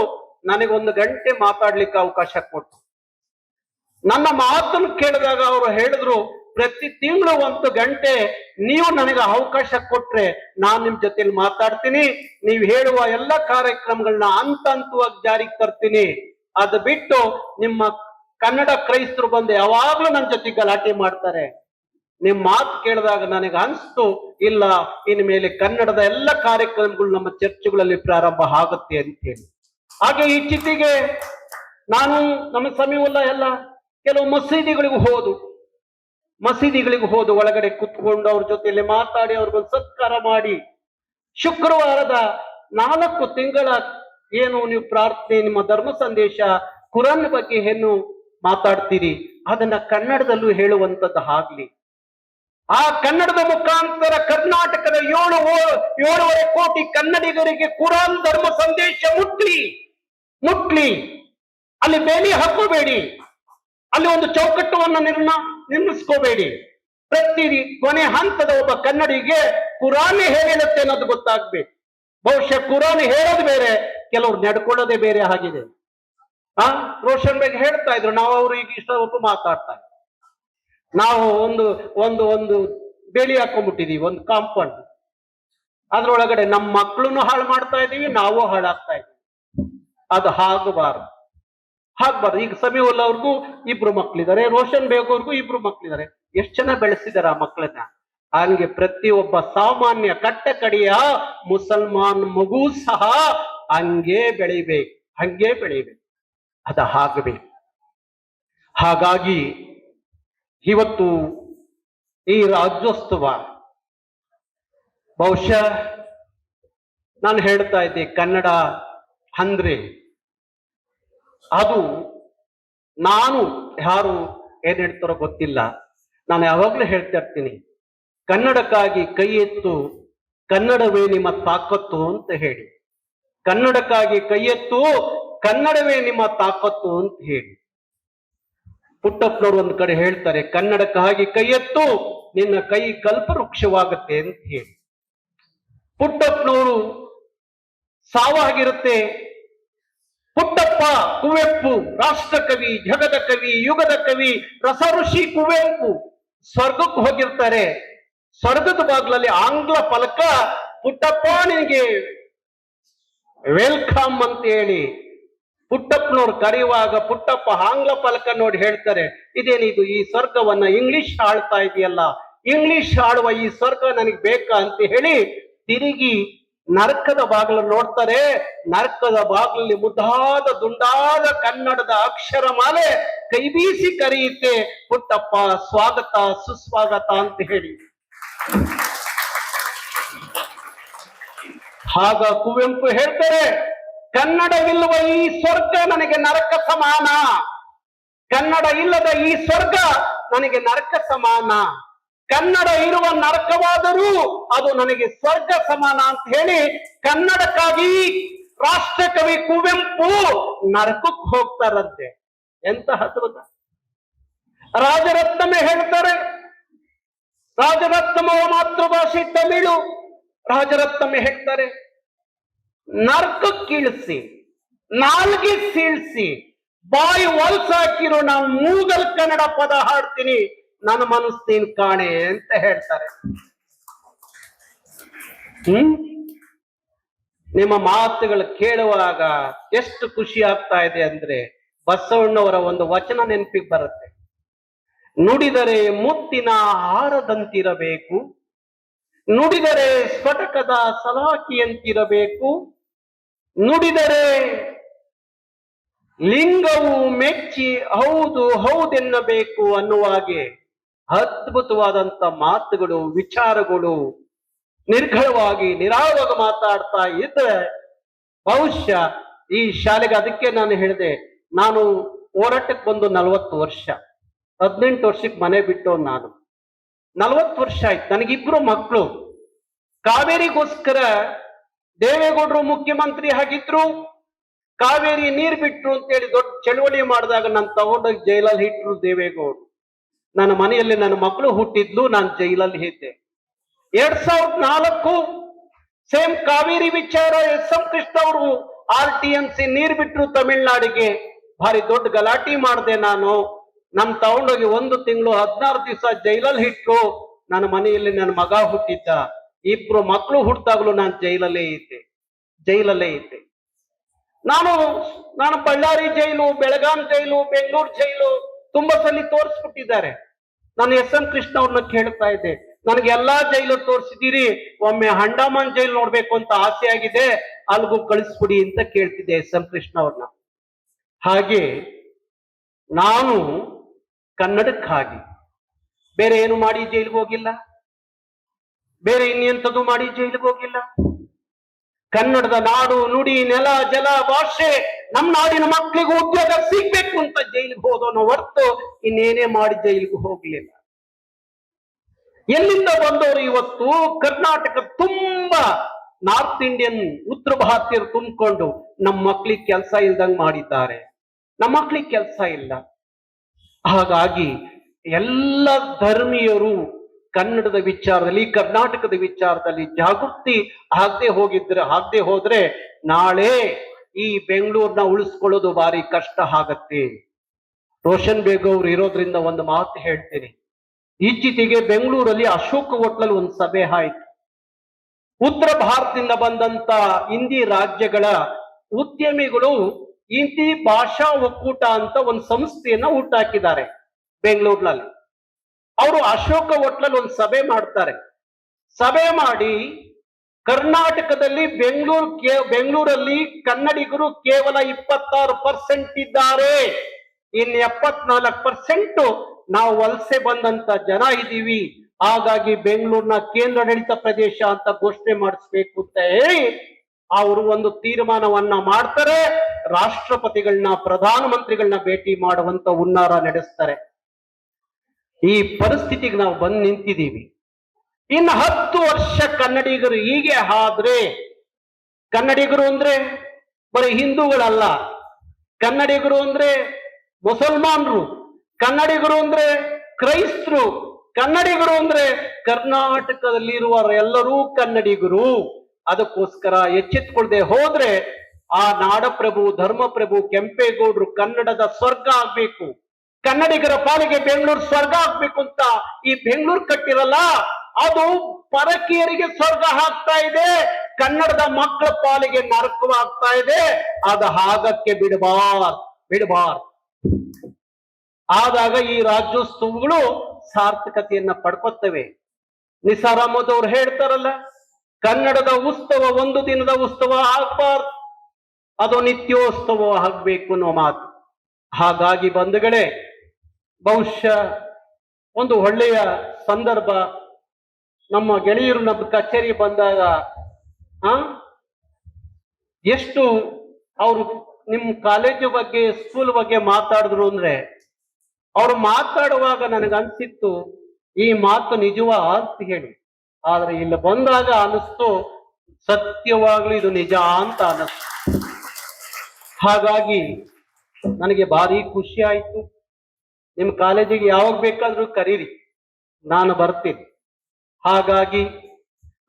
ನನಗೆ ಒಂದು ಗಂಟೆ ಮಾತಾಡ್ಲಿಕ್ಕೆ ಅವಕಾಶ ಕೊಟ್ಟು ನನ್ನ ಮಾತನ್ನು ಕೇಳಿದಾಗ ಅವರು ಹೇಳಿದ್ರು ಪ್ರತಿ ತಿಂಗಳು ಒಂದು ಗಂಟೆ ನೀವು ನನಗೆ ಅವಕಾಶ ಕೊಟ್ರೆ ನಾನು ನಿಮ್ ಜೊತೆಲಿ ಮಾತಾಡ್ತೀನಿ. ನೀವು ಹೇಳುವ ಎಲ್ಲ ಕಾರ್ಯಕ್ರಮಗಳನ್ನ ಹಂತ ಹಂತವಾಗಿ ಜಾರಿಗೆ ತರ್ತೀನಿ. ಅದು ಬಿಟ್ಟು ನಿಮ್ಮ ಕನ್ನಡ ಕ್ರೈಸ್ತರು ಬಂದು ಯಾವಾಗ್ಲೂ ನನ್ನ ಜೊತೆ ಗಲಾಟೆ ಮಾಡ್ತಾರೆ. ನಿಮ್ ಮಾತು ಕೇಳಿದಾಗ ನನಗೆ ಅನ್ಸ್ತು, ಇಲ್ಲ, ಇನ್ ಮೇಲೆ ಕನ್ನಡದ ಎಲ್ಲ ಕಾರ್ಯಕ್ರಮಗಳು ನಮ್ಮ ಚರ್ಚೆಗಳಲ್ಲಿ ಪ್ರಾರಂಭ ಆಗುತ್ತೆ ಅಂತ ಹೇಳಿ ಹಾಗೆ ಈ ಚಿತ್ತಿಗೆ ನಾನು ನಮ್ಮ ಸಮೀಪಲ್ಲ ಎಲ್ಲ ಕೆಲವು ಮಸೀದಿಗಳಿಗೂ ಹೋದು. ಮಸೀದಿಗಳಿಗೆ ಹೋದು ಒಳಗಡೆ ಕುತ್ಕೊಂಡು ಅವ್ರ ಜೊತೆಯಲ್ಲಿ ಮಾತಾಡಿ ಅವ್ರಿಗೊಂದು ಸತ್ಕಾರ ಮಾಡಿ. ಶುಕ್ರವಾರದ ನಾಲ್ಕು ತಿಂಗಳ ಏನು ನೀವು ಪ್ರಾರ್ಥನೆ, ನಿಮ್ಮ ಧರ್ಮ ಸಂದೇಶ, ಕುರಾನ್ ಬಗ್ಗೆ ಏನು ಮಾತಾಡ್ತೀರಿ? ಅದನ್ನ ಕನ್ನಡದಲ್ಲೂ ಹೇಳುವಂತದ್ದು ಆಗ್ಲಿ. ಆ ಕನ್ನಡದ ಮುಖಾಂತರ ಕರ್ನಾಟಕದ ಏಳು ಏಳುವರೆ ಕೋಟಿ ಕನ್ನಡಿಗರಿಗೆ ಕುರಾನ್ ಧರ್ಮ ಸಂದೇಶ ಮುಟ್ಲಿ. ಮುಟ್ಲಿ. ಅಲ್ಲಿ ಬೇಲಿ ಹಾಕೋಬೇಡಿ. ಅಲ್ಲಿ ಒಂದು ಚೌಕಟ್ಟವನ್ನು ನಿರ್ಮ ನಿರ್ಮಿಸ್ಕೋಬೇಡಿ ಪ್ರತಿ ಕೊನೆ ಹಂತದ ಒಬ್ಬ ಕನ್ನಡಿಗೆ ಕುರಾನ್ ಹೇಗಿರುತ್ತೆ ಅನ್ನೋದು ಗೊತ್ತಾಗ್ಬೇಕು. ಬಹುಶಃ ಕುರಾನ್ ಹೇಳೋದು ಬೇರೆ, ಕೆಲವ್ರು ನಡ್ಕೊಳ್ಳೋದೇ ಬೇರೆ ಆಗಿದೆ. ಆ, ರೋಷನ್ ಬೇಗ್ ಹೇಳ್ತಾ ಇದ್ರು, ನಾವು ಅವರು ಈಗ ಇಷ್ಟ ಒಬ್ಬ ಮಾತಾಡ್ತಾ. ನಾವು ಒಂದು ಒಂದು ಒಂದು ಬೇಲಿ ಹಾಕೊಂಡ್ಬಿಟ್ಟಿದೀವಿ, ಒಂದು ಕಾಂಪೌಂಡ್. ಅದ್ರೊಳಗಡೆ ನಮ್ಮ ಮಕ್ಕಳನ್ನು ಹಾಳು ಮಾಡ್ತಾ ಇದೀವಿ, ನಾವು ಹಾಳಾಗ್ತಾ ಇದ್ದೀವಿ ಅದು ಆಗಬಾರದು ಆಗ್ಬಾರ್ದು ಈಗ ಸಮೀವುಲ್ ಅವ್ರಿಗೂ ಇಬ್ರು ಮಕ್ಳಿದ್ದಾರೆ, ರೋಷನ್ ಬೇಗ್ ಅವ್ರಿಗೂ ಇಬ್ರು ಮಕ್ಳಿದ್ದಾರೆ. ಎಷ್ಟು ಜನ ಬೆಳೆಸಿದಾರೆ ಆ ಮಕ್ಕಳನ್ನ? ಹಂಗೆ ಪ್ರತಿಯೊಬ್ಬ ಸಾಮಾನ್ಯ ಕಟ್ಟ ಕಡೆಯ ಮುಸಲ್ಮಾನ್ ಮಗು ಸಹ ಹಂಗೆ ಬೆಳಿಬೇಕು ಹಂಗೆ ಬೆಳಿಬೇಕು. ಅದ ಆಗಬೇಕು ಹಾಗಾಗಿ ಇವತ್ತು ಈ ರಾಜ್ಯೋತ್ಸವ, ಬಹುಶಃ ನಾನು ಹೇಳ್ತಾ ಇದ್ದೆ ಕನ್ನಡ ಅಂದ್ರೆ ಅದು ನಾನು ಯಾರು ಏನ್ ಹೇಳ್ತಾರೋ ಗೊತ್ತಿಲ್ಲ. ನಾನು ಯಾವಾಗ್ಲೂ ಹೇಳ್ತಾ ಇರ್ತೀನಿ. ಕನ್ನಡಕ್ಕಾಗಿ ಕೈ ಎತ್ತು ಕನ್ನಡವೇ ನಿಮ್ಮ ತಾಕತ್ತು ಅಂತ ಹೇಳಿ. ಕನ್ನಡಕ್ಕಾಗಿ ಕೈ ಎತ್ತು ಕನ್ನಡವೇ ನಿಮ್ಮ ತಾಕತ್ತು ಅಂತ ಹೇಳಿ. ಪುಟ್ಟಪ್ಪನವರು ಒಂದ್ ಕಡೆ ಹೇಳ್ತಾರೆ, ಕನ್ನಡಕ್ಕಾಗಿ ಕೈ ಎತ್ತು, ನಿನ್ನ ಕೈ ಕಲ್ಪವೃಕ್ಷವಾಗತ್ತೆ ಅಂತ ಹೇಳಿ. ಪುಟ್ಟಪ್ಪನವರು ಸಾವಾಗಿರುತ್ತೆ ಪುಟ್ಟಪ್ಪ ಕುವೆಂಪು ರಾಷ್ಟ್ರಕವಿ ಜಗದ ಕವಿ, ಯುಗದ ಕವಿ, ರಸಋಷಿ ಕುವೆಂಪು. ಸ್ವರ್ಗಕ್ಕೆ ಹೋಗಿರ್ತಾರೆ. ಸ್ವರ್ಗದ ಬಾಗ್ಲಲ್ಲಿ ಆಂಗ್ಲ ಫಲಕ, ಪುಟ್ಟಪ್ಪ, ನಿನಗೆ ವೆಲ್ಕಮ್ ಅಂತ ಹೇಳಿ ಪುಟ್ಟಪ್ಪನವ್ರು ಕರೆಯುವಾಗ ಪುಟ್ಟಪ್ಪ ಆಂಗ್ಲ ಫಲಕ ನೋಡಿ ಹೇಳ್ತಾರೆ, ಇದೇನಿದು, ಈ ಸ್ವರ್ಗವನ್ನ ಇಂಗ್ಲಿಷ್ ಆಳ್ತಾ ಇದೆಯಲ್ಲ? ಇಂಗ್ಲಿಷ್ ಆಡುವ ಈ ಸ್ವರ್ಗ ನನಗೆ ಬೇಕಾ? ಅಂತ ಹೇಳಿ, ತಿರುಗಿ ನರಕದ ಬಾಗಿಲು ನೋಡ್ತಾರೆ. ನರಕದ ಬಾಗಿಲಲ್ಲಿ ಮುದ್ದಾದ ದುಂಡಾದ ಕನ್ನಡದ ಅಕ್ಷರ ಮಾಲೆ ಕೈ ಬೀಸಿ ಕರೆಯುತ್ತೆ. ಪುಟ್ಟಪ್ಪ, ಸ್ವಾಗತ, ಸುಸ್ವಾಗತ ಅಂತ ಹೇಳಿ. ಆಗ ಕುವೆಂಪು ಹೇಳ್ತಾರೆ ಕನ್ನಡವಿಲ್ಲವ ಈ ಸ್ವರ್ಗ ನನಗೆ ನರಕ ಸಮಾನ. ಕನ್ನಡ ಇಲ್ಲದ ಈ ಸ್ವರ್ಗ ನನಗೆ ನರಕ ಸಮಾನ. ಕನ್ನಡ ಇರುವ ನರಕವಾದರೂ ಅದು ನನಗೆ ಸ್ವರ್ಗ ಸಮಾನ ಅಂತ ಹೇಳಿ ಕನ್ನಡಕ್ಕಾಗಿ ರಾಷ್ಟ್ರಕವಿ ಕುವೆಂಪು ನರಕಕ್ಕೆ ಹೋಗ್ತಾರಂತೆ. ಎಂತ ಹತ್ರದ ರಾಜರತ್ನಮೇ ಹೇಳ್ತಾರೆ. ರಾಜರತ್ನಮ ಮಾತೃಭಾಷೆ ತಮಿಳು. ರಾಜರತ್ನಮೇ ಹೇಳ್ತಾರೆ. ನರ್ಕಕ್ಕಿಳಿಸಿ ನಾಲ್ಗೆ ಸೀಳಿಸಿ, ಬಾಯಿ ಒಲ್ಸಾಕಿರೋ ನಾನು ಮೂಗಲ್ ಕನ್ನಡ ಪದ ಹಾಡ್ತೀನಿ. ನನ್ನ ಮನಸ್ಸಿನ ಕಾಣೆ ಅಂತ ಹೇಳ್ತಾರೆ. ಹ್ಮ್? ನಿಮ್ಮ ಮಾತುಗಳು ಕೇಳುವಾಗ ಎಷ್ಟು ಖುಷಿ ಆಗ್ತಾ ಇದೆ ಅಂದ್ರೆ ಬಸವಣ್ಣವರ ಒಂದು ವಚನ ನೆನಪಿಗೆ ಬರುತ್ತೆ. ನುಡಿದರೆ ಮುತ್ತಿನ ಹಾರದಂತಿರಬೇಕು. ನುಡಿದರೆ ಸ್ಫಟಕದ ಸಲಾಕಿಯಂತಿರಬೇಕು. ನುಡಿದರೆ ಲಿಂಗವು ಮೆಚ್ಚಿ ಹೌದು ಹೌದೆನ್ನಬೇಕು ಅನ್ನುವಾಗೆ ಅದ್ಭುತವಾದಂತ ಮಾತುಗಳು, ವಿಚಾರಗಳು ನಿರ್ಘಳವಾಗಿ, ನಿರಾಳವಾಗಿ ಮಾತಾಡ್ತಾ ಇದ್ರೆ ಬಹುಶಃ ಈ ಶಾಲೆಗೆ ಅದಕ್ಕೆ ನಾನು ಹೇಳಿದೆ, ನಾನು ಹೋರಾಟಕ್ಕೆ ಬಂದು ನಲವತ್ತು ವರ್ಷ, ಹದಿನೆಂಟು ವರ್ಷಕ್ಕೆ ಮನೆ ಬಿಟ್ಟು ನಾನು. ನಲವತ್ತು ವರ್ಷ ಆಯ್ತು, ನನಗಿಬ್ರು ಮಕ್ಕಳು ಕಾವೇರಿಗೋಸ್ಕರ ದೇವೇಗೌಡರು ಮುಖ್ಯಮಂತ್ರಿ ಆಗಿದ್ರು, ಕಾವೇರಿ ನೀರ್ ಬಿಟ್ರು ಅಂತೇಳಿ ದೊಡ್ಡ ಚಳವಳಿ ಮಾಡಿದಾಗ ನಾನು ತಗೊಂಡೋಗಿ ಜೈಲಲ್ಲಿ ಇಟ್ರು ದೇವೇಗೌಡರು. ನನ್ನ ಮನೆಯಲ್ಲಿ ನನ್ನ ಮಕ್ಕಳು ಹುಟ್ಟಿದ್ಲು, ನಾನು ಜೈಲಲ್ಲಿ ಇದ್ದೆ. ಎರಡ್ ಸಾವಿರದ ನಾಲ್ಕು ಸೇಮ್ ಕಾವೇರಿ ವಿಚಾರ, ಎಸ್ ಎಂ ಕೃಷ್ಣ ಅವರು ಆರ್ ಟಿ ಎಂ ಸಿ ನೀರ್ ಬಿಟ್ರು ತಮಿಳ್ನಾಡಿಗೆ. ಭಾರಿ ದೊಡ್ಡ ಗಲಾಟೆ ಮಾಡಿದೆ ನಾನು. ನಮ್ ತಗೊಂಡೋಗಿ ಒಂದು ತಿಂಗಳು ಹದಿನಾರು ದಿವಸ ಜೈಲಲ್ಲಿ ಇಟ್ರು ನನ್ನ ಮನೆಯಲ್ಲಿ ನನ್ನ ಮಗ ಹುಟ್ಟಿದ್ದ. ಇಬ್ರು ಮಕ್ಕಳು ಹುಟ್ಟಿದಾಗ್ಲೂ ನಾನು ಜೈಲಲ್ಲೇ ಇದ್ದೆ. ಜೈಲಲ್ಲೇ ಇದ್ದೆ. ನಾನು ನಾನು ಬಳ್ಳಾರಿ ಜೈಲು, ಬೆಳಗಾಂ ಜೈಲು, ಬೆಂಗಳೂರು ಜೈಲು ತುಂಬಾ ಸಲ ತೋರಿಸ್ಬಿಟ್ಟಿದ್ದಾರೆ. ನಾನು ಎಸ್ ಎಂ ಕೃಷ್ಣ ಅವ್ರನ್ನ ಕೇಳ್ತಾ ಇದ್ದೆ. ನನಗೆ ಎಲ್ಲಾ ಜೈಲು ತೋರಿಸಿದೀರಿ ಒಮ್ಮೆ ಹಂಡಾಮನ್ ಜೈಲ್ ನೋಡ್ಬೇಕು ಅಂತ ಆಸೆ ಆಗಿದೆ. ಅಲ್ಗೂ ಕಳಿಸ್ಬಿಡಿ ಅಂತ ಕೇಳ್ತಿದ್ದೆ ಎಸ್ ಎಂ ಕೃಷ್ಣ ಅವ್ರನ್ನ. ಹಾಗೆ ನಾನು ಕನ್ನಡಕ್ಕಾಗಿ ಬೇರೆ ಏನು ಮಾಡಿ ಜೈಲಿಗೆ ಹೋಗಿಲ್ಲ? ಬೇರೆ ಇನ್ನೆಂಥದ್ದು ಮಾಡಿ ಜೈಲಿಗೆ ಹೋಗಿಲ್ಲ? ಕನ್ನಡದ ನಾಡು ನುಡಿ ನೆಲ ಜಲ ಭಾಷೆ ನಮ್ಮ ನಾಡಿನ ಮಕ್ಕಳಿಗೆ ಉದ್ಯೋಗ ಸಿಗ್ಬೇಕು ಅಂತ ಜೈಲಿಗೆ ಹೋದವನು ಹೊರ್ತು ಇನ್ನೇನೇ ಮಾಡಿ ಜೈಲಿಗೆ ಹೋಗ್ಲಿಲ್ಲ. ಎಲ್ಲಿಂದ ಬಂದವರು ಇವತ್ತು? ಕರ್ನಾಟಕ ತುಂಬಾ ನಾರ್ತ್ ಇಂಡಿಯನ್, ಉತ್ತರ ಭಾರತೀಯರು ತುಂಬಿಕೊಂಡು ನಮ್ಮ ಮಕ್ಳಿಗೆ ಕೆಲಸ ಇಲ್ದಂಗ್ ಮಾಡಿದ್ದಾರೆ. ನಮ್ಮ ಮಕ್ಳಿಗೆ ಕೆಲಸ ಇಲ್ಲ. ಹಾಗಾಗಿ ಎಲ್ಲ ಧರ್ಮೀಯರು ಕನ್ನಡದ ವಿಚಾರದಲ್ಲಿ, ಕರ್ನಾಟಕದ ವಿಚಾರದಲ್ಲಿ ಜಾಗೃತಿ ಆಗದೆ ಹೋಗಿದ್ರೆ, ಆಗದೆ ಹೋದ್ರೆ ನಾಳೆ ಈ ಬೆಂಗಳೂರನ್ನ ಉಳಿಸ್ಕೊಳ್ಳೋದು ಭಾರಿ ಕಷ್ಟ ಆಗತ್ತೆ. ರೋಷನ್ ಬೇಗ್ ಅವ್ರು ಇರೋದ್ರಿಂದ ಒಂದು ಮಾತು ಹೇಳ್ತೀನಿ. ಈಚೀಚೆಗೆ ಬೆಂಗಳೂರಲ್ಲಿ ಅಶೋಕ ಹೋಟ್ಲಲ್ಲಿ ಒಂದು ಸಭೆ ಆಯ್ತು. ಉತ್ತರ ಭಾರತದಿಂದ ಬಂದಂತ ಹಿಂದಿ ರಾಜ್ಯಗಳ ಉದ್ಯಮಿಗಳು ಹಿಂದಿ ಭಾಷಾ ಒಕ್ಕೂಟ ಅಂತ ಒಂದು ಸಂಸ್ಥೆಯನ್ನ ಹುಟ್ಟಾಕಿದ್ದಾರೆ ಬೆಂಗಳೂರಿನಲ್ಲಿ. ಅವರು ಅಶೋಕ ಹೋಟ್ಲಲ್ಲಿ ಒಂದು ಸಭೆ ಮಾಡ್ತಾರೆ. ಸಭೆ ಮಾಡಿ ಕರ್ನಾಟಕದಲ್ಲಿ ಬೆಂಗಳೂರು ಬೆಂಗಳೂರಲ್ಲಿ ಕನ್ನಡಿಗರು ಕೇವಲ ಇಪ್ಪತ್ತಾರು ಪರ್ಸೆಂಟ್ ಇದ್ದಾರೆ. ಇನ್ನು ಎಪ್ಪತ್ನಾಲ್ಕು ಪರ್ಸೆಂಟ್ ನಾವು ವಲಸೆ ಬಂದಂತ ಜನ ಇದ್ದೀವಿ. ಹಾಗಾಗಿ ಬೆಂಗಳೂರಿನ ಕೇಂದ್ರಾಡಳಿತ ಪ್ರದೇಶ ಅಂತ ಘೋಷಣೆ ಮಾಡಿಸ್ಬೇಕು ಅಂತ ಹೇಳಿ ಅವರು ಒಂದು ತೀರ್ಮಾನವನ್ನ ಮಾಡ್ತಾರೆ. ರಾಷ್ಟ್ರಪತಿಗಳನ್ನ, ಪ್ರಧಾನಮಂತ್ರಿಗಳನ್ನ ಭೇಟಿ ಮಾಡುವಂತ ಹುನ್ನಾರ ನಡೆಸ್ತಾರೆ. ಈ ಪರಿಸ್ಥಿತಿಗೆ ನಾವು ಬಂದು ನಿಂತಿದ್ದೀವಿ. ಇನ್ನು ಹತ್ತು ವರ್ಷ ಕನ್ನಡಿಗರು ಹೀಗೆ ಆದ್ರೆ, ಕನ್ನಡಿಗರು ಅಂದ್ರೆ ಬರೀ ಹಿಂದೂಗಳಲ್ಲ. ಕನ್ನಡಿಗರು ಅಂದ್ರೆ ಮುಸಲ್ಮಾನರು. ಕನ್ನಡಿಗರು ಅಂದ್ರೆ ಕ್ರೈಸ್ತರು. ಕನ್ನಡಿಗರು ಅಂದ್ರೆ ಕರ್ನಾಟಕದಲ್ಲಿರುವ ಎಲ್ಲರೂ ಕನ್ನಡಿಗರು. ಅದಕ್ಕೋಸ್ಕರ ಎಚ್ಚೆತ್ಕೊಳ್ದೆ ಹೋದ್ರೆ ಆ ನಾಡಪ್ರಭು, ಧರ್ಮಪ್ರಭು, ಕೆಂಪೇಗೌಡರು ಕನ್ನಡದ ಸ್ವರ್ಗ ಆಗ್ಬೇಕು. ಕನ್ನಡಿಗರ ಪಾಲಿಗೆ ಬೆಂಗಳೂರು ಸ್ವರ್ಗ ಆಗ್ಬೇಕು ಅಂತ ಈ ಬೆಂಗಳೂರು ಕಟ್ಟಿರಲ್ಲ. ಅದು ಪರಕೀಯರಿಗೆ ಸ್ವರ್ಗ ಆಗ್ತಾ ಇದೆ. ಕನ್ನಡದ ಮಕ್ಕಳ ಪಾಲಿಗೆ ನರಕವಾಗ್ತಾ ಇದೆ. ಅದು ಹಾಗಕ್ಕೆ ಬಿಡಬಾರ್ ಬಿಡಬಾರ್. ಆದಾಗ ಈ ರಾಜ್ಯೋತ್ಸವಗಳು ಸಾರ್ಥಕತೆಯನ್ನ ಪಡ್ಕೊತ್ತವೆ. ನಿಸಾರ್ ಹೇಳ್ತಾರಲ್ಲ, ಕನ್ನಡದ ಉತ್ಸವ ಒಂದು ದಿನದ ಉತ್ಸವ ಆಗ್ಬಾರ್ ಅದು ನಿತ್ಯೋತ್ಸವ ಆಗ್ಬೇಕು ಅನ್ನೋ ಮಾತು. ಹಾಗಾಗಿ ಬಂಧುಗಳೇ, ಬಹುಶಃ ಒಂದು ಒಳ್ಳೆಯ ಸಂದರ್ಭ ನಮ್ಮ ಗೆಳೆಯರು ನಮ್ಮ ಕಚೇರಿ ಬಂದಾಗ, ಆ? ಎಷ್ಟು ಅವರು ನಿಮ್ಮ ಕಾಲೇಜು ಬಗ್ಗೆ ಸ್ಕೂಲ್ ಬಗ್ಗೆ ಮಾತಾಡಿದ್ರು ಅಂದ್ರೆ, ಅವರು ಮಾತಾಡುವಾಗ ನನಗನ್ಸಿತ್ತು, ಈ ಮಾತು ನಿಜವಾ ಅಂತ ಹೇಳಿ. ಆದ್ರೆ ಇಲ್ಲಿ ಬಂದಾಗ ಅನಿಸ್ತು ಸತ್ಯವಾಗ್ಲೂ ಇದು ನಿಜ ಅಂತ ಅನಿಸ್ತು ಹಾಗಾಗಿ ನನಗೆ ಭಾರಿ ಖುಷಿ ಆಯ್ತು. ನಿಮ್ಮ ಕಾಲೇಜಿಗೆ ಯಾವಾಗ ಬೇಕಾದ್ರೂ ಕರೀರಿ. ನಾನು ಬರ್ತೀನಿ. ಹಾಗಾಗಿ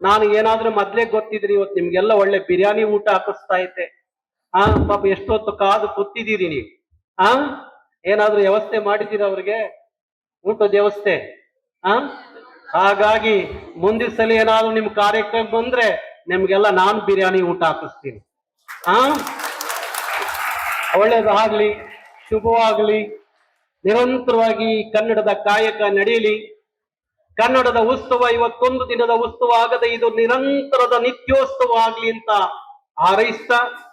ನಾನು ಏನಾದ್ರೂ ಮೊದ್ಲೇ ಗೊತ್ತಿದ್ರಿ ಇವತ್ತು ನಿಮ್ಗೆಲ್ಲ ಒಳ್ಳೆ ಬಿರಿಯಾನಿ ಊಟ ಹಾಕಿಸ್ತಾ ಇದ್ದೆ. ಆ, ಪಾಪ ಎಷ್ಟೊತ್ತು ಕಾದು ಕೂತಿದ್ದೀರಿ ನೀವು? ಆ, ಏನಾದ್ರೂ ವ್ಯವಸ್ಥೆ ಮಾಡಿದ್ದೀರಿ ಅವ್ರಿಗೆ? ಊಟದ ವ್ಯವಸ್ಥೆ? ಆ, ಹಾಗಾಗಿ ಮುಂದಿನ ಸಲ ಏನಾದ್ರು ನಿಮ್ ಕಾರ್ಯಕ್ರಮ ಬಂದ್ರೆ ನಿಮ್ಗೆಲ್ಲ ನಾನು ಬಿರಿಯಾನಿ ಊಟ ಹಾಕಿಸ್ತೀನಿ. ಆ, ಒಳ್ಳೇದಾಗ್ಲಿ, ಶುಭವಾಗ್ಲಿ, ನಿರಂತರವಾಗಿ ಕನ್ನಡದ ಕಾಯಕ ನಡೆಯಲಿ. ಕನ್ನಡದ ಉತ್ಸವ ಇವತ್ತೊಂದು ದಿನದ ಉತ್ಸವ ಆಗದೆ ಇದು ನಿರಂತರದ ನಿತ್ಯೋತ್ಸವ ಆಗ್ಲಿ ಅಂತ ಹಾರೈಸ್ತಾ